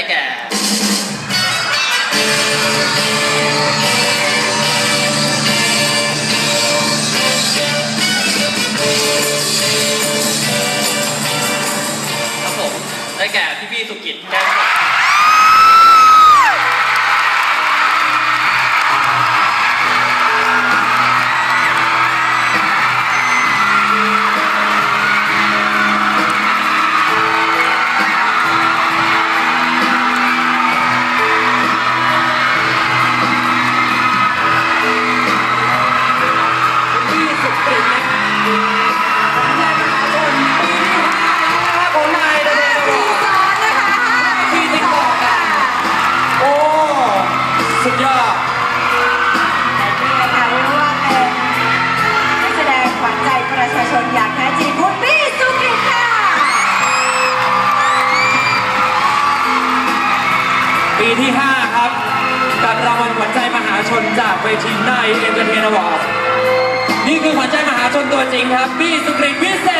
ได้แก่ครับผมได้แก่พี่พี่สุกิจแก้ว สุดยอดนี่เลยค่ะเรียกว่าเป็นนักแสดงขวัญใจประชาชนอย่างแท้จริงคุณพี่สุกิตค่ะ ปีที่ 5 ครับ กับรางวัลขวัญใจมหาชนจากเวทีในเอ็นเตอร์เทนอวอร์ดนี่คือขวัญใจมหาชนตัวจริงครับพี่สุกริตวิเศษ